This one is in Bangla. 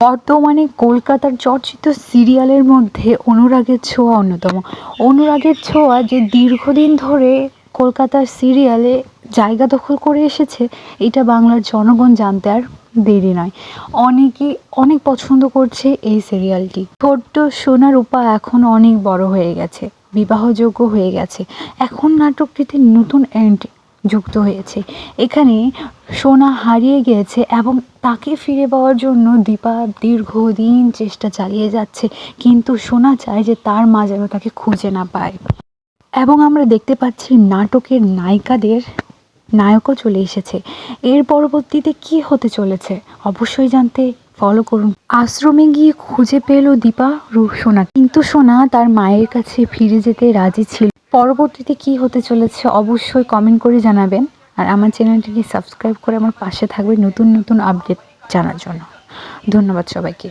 বর্তমানে কলকাতার চর্চিত সিরিয়ালের মধ্যে অনুরাগের ছোঁয়া অন্যতম। অনুরাগের ছোঁয়া যে দীর্ঘদিন ধরে কলকাতার সিরিয়ালে জায়গা দখল করে এসেছে, এটা বাংলার জনগণ জানতে আর দেরি নয়। অনেকেই অনেক পছন্দ করছে এই সিরিয়ালটি। ছোট্ট সোনা রূপা এখন অনেক বড় হয়ে গেছে, বিবাহযোগ্য হয়ে গেছে। এখন নাটকটিতে নতুন এন্ড যুক্ত হয়েছে। এখানে সোনা হারিয়ে গিয়েছে এবং তাকে ফিরে পাওয়ার জন্য দীপা দীর্ঘদিন চেষ্টা চালিয়ে যাচ্ছে। কিন্তু সোনা চায় যে তার মা যেন তাকে খুঁজে না পায়। এবং আমরা দেখতে পাচ্ছি নাটকের নায়িকাদের নায়কও চলে এসেছে। এর পরবর্তীতে কি হতে চলেছে অবশ্যই জানতে ফলো করুন। আশ্রমে গিয়ে খুঁজে পেল দীপা রূপ সোনা। কিন্তু সোনা তার মায়ের কাছে ফিরে যেতে রাজি ছিল পরবর্তীতে কি হতে চলেছে অবশ্যই কমেন্ট করে জানাবেন। আর আমার চ্যানেলটিকে সাবস্ক্রাইব করে আমার পাশে থাকবে নতুন নতুন আপডেট জানার জন্য। ধন্যবাদ সবাইকে।